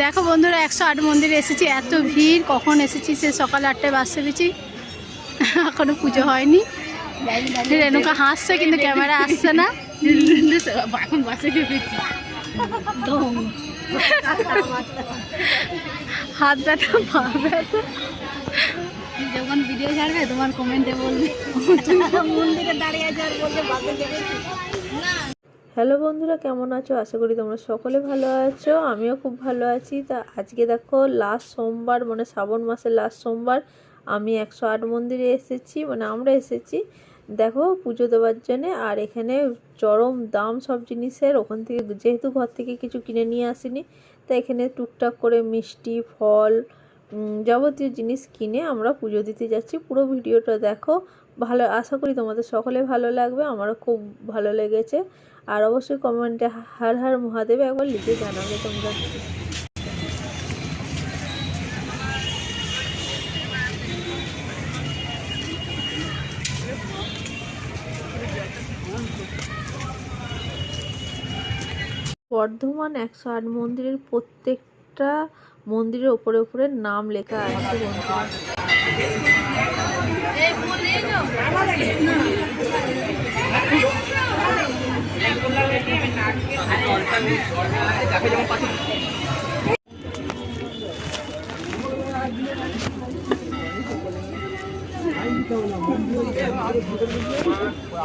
দেখো বন্ধুরা একশো আট মন্দিরে এসেছি এত ভিড় কখন এসেছি সে সকাল আটটায় বাস চেপেছি এখনও পুজো হয়নি। রেণুকা হাসছে কিন্তু ক্যামেরা আসছে না। এখন বাসে হাত ব্যথা পা ব্যথা। যখন ভিডিও ছাড়বে তোমার কমেন্টে বলবে। মন্দিরে দাঁড়িয়ে আর বলছে বাসে হ্যালো বন্ধুরা, কেমন আছো? আশা করি তোমরা সকলে ভালো আছো, আমিও খুব ভালো আছি। তা আজকে দেখো লাস্ট সোমবার মানে শ্রাবণ মাসের লাস্ট সোমবার, আমি একশো আট মন্দিরে এসেছি মানে আমরা এসেছি। দেখো, পুজো দেওয়ার জন্যে, আর এখানে চরম দাম সব জিনিসের, ওখান থেকে যেহেতু ঘর থেকে কিছু কিনে নিয়ে আসিনি, তা এখানে টুকটাক করে মিষ্টি, ফল যাবতীয় জিনিস কিনে আমরা পুজো দিতে যাচ্ছি। পুরো ভিডিওটা দেখো ভালো, আশা করি তোমাদের সকলে ভালো লাগবে, আমারও খুব ভালো লেগেছে। আর অবশ্যই কমেন্টে হার হার মহাদেব একবার লিখে জানাবে তোমরা। বর্ধমান একশো আট মন্দিরের প্রত্যেকটা মন্দিরের ওপরে ওপরে নাম লেখা আছে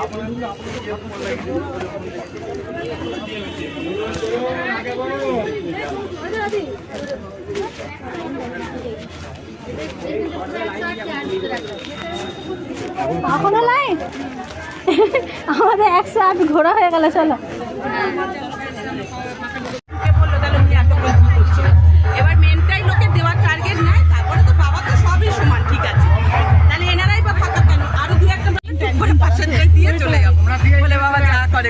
বন্ধুরা আমাদের একশো আট ঘোরা হয়ে গেল, চলো। টার্গেট নেয়, তারপরে তো বাবা তো সবই সমান, ঠিক আছে। তাহলে এনারাই কেন? আরও একটা দিয়ে চলে যাব। বলে যা করে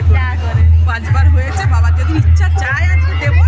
পাঁচবার হয়েছে, বাবার যদি ইচ্ছা চায় আজকে দেবো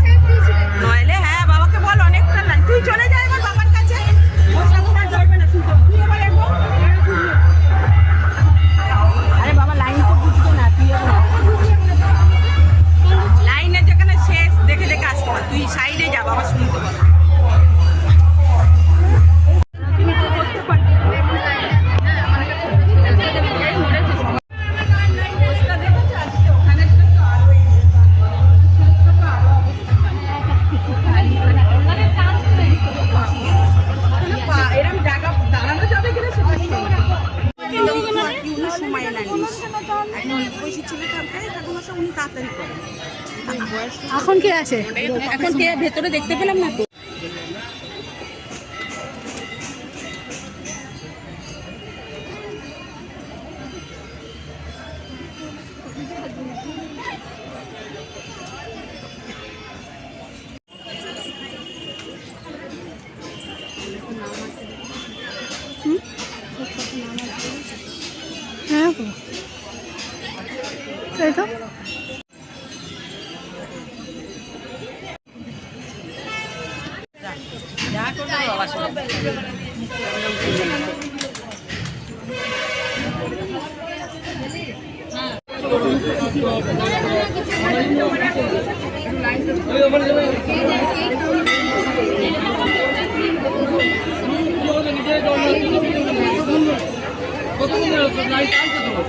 তাড়াতাড়ি করেন এখন কি আছে? এখন কে ভেতরে দেখতে পেলাম না তো? হ্যাঁ তাই তো। কত দিন লাইট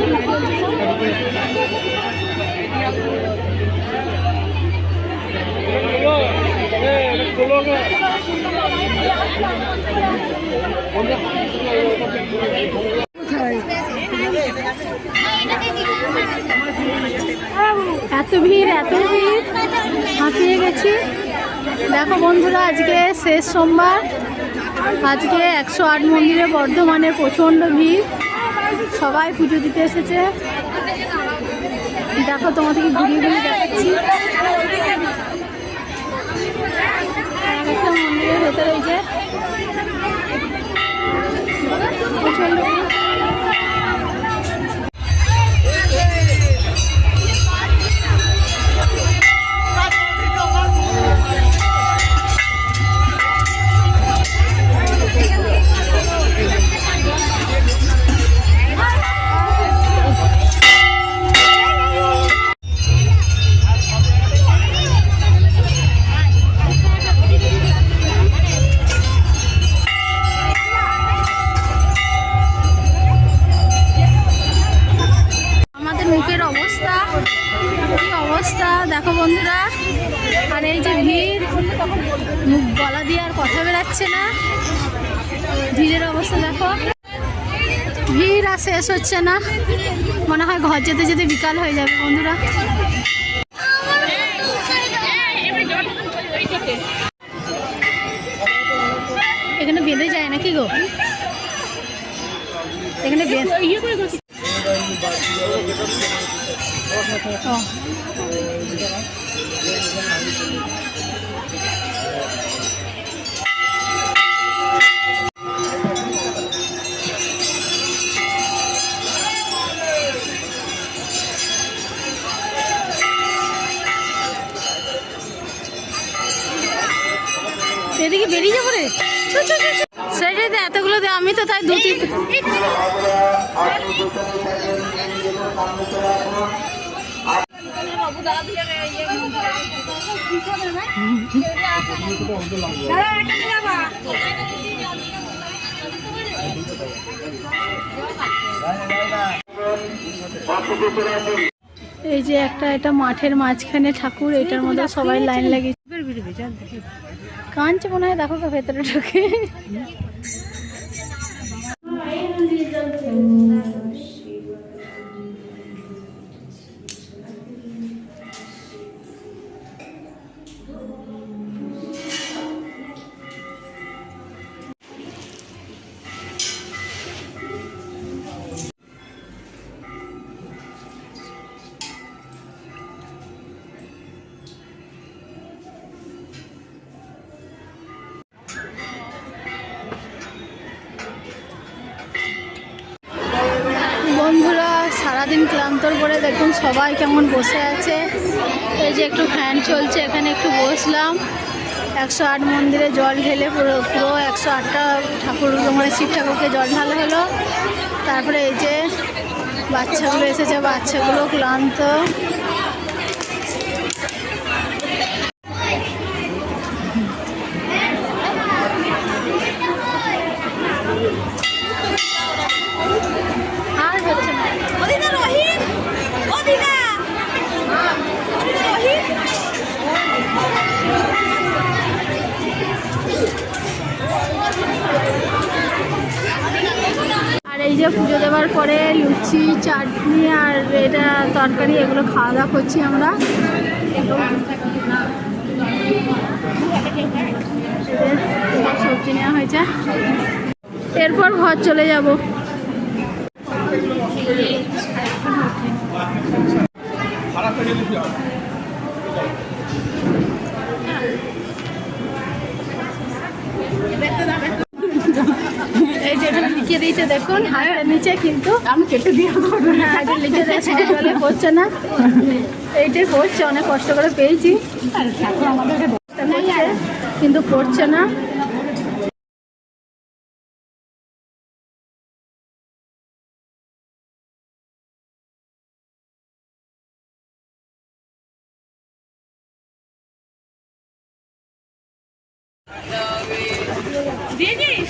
এত ভিড় এত ভিড়। হাঁপিয়ে গেছি। দেখো বন্ধুরা, আজকে শেষ সোমবার। আজকে একশো আট মন্দিরে বর্ধমানে প্রচণ্ড ভিড়। সবাই পুজো দিতে এসেছে। দেখো তোমাদেরকে ঘুরিয়ে ঘুরিয়ে দেখাচ্ছি আর একটা মন্দিরের ভেতরে এই যে প্রচণ্ড ভিড়ের অবস্থা দেখো। ভিড় আর শেষ হচ্ছে না। মনে হয় ঘর যেতে যেতে বিকাল হয়ে যাবে বন্ধুরা। এখানে বেঁধে যায় নাকি গো? এখানে বেঁধে এদিকে বেরিয়ে যাব রে। সেটাই এতগুলো দে আমি তো তাই দু তিন এই যে একটা এটা মাঠের মাঝখানে ঠাকুর এটার মধ্যে সবাই লাইন লাগিয়েছে কাঁদছে মনে হয় দেখো তো ভেতরে ঢুকে। সারাদিন করে দেখুন সবাই কেমন বসে আছে। এই যে একটু ফ্যান চলছে, এখানে একটু বসলাম। একশো আট মন্দিরে জল ঢেলে পুরো পুরো একশো আটটা ঠাকুর মানে শিব ঠাকুরকে জল ঢালা হলো। তারপরে এই যে বাচ্চাগুলো এসেছে, বাচ্চাগুলো ক্লান্ত আর হচ্ছে না আর এই যে পুজো দেওয়ার পরে লুচি, চাটনি আর এটা তরকারি, এগুলো খাওয়া দাওয়া করছি আমরা। সবজি নেওয়া হয়েছে। এরপর ঘর চলে যাব। লিখে দেখুন, হাতের নিচে কিন্তু আমি কেটে দিয়ে এটা লিখে দেয় পড়ছে না। এইটাই পড়ছে অনেক কষ্ট করে পেয়েছি। কিন্তু পড়ছে না। দিয়েছিস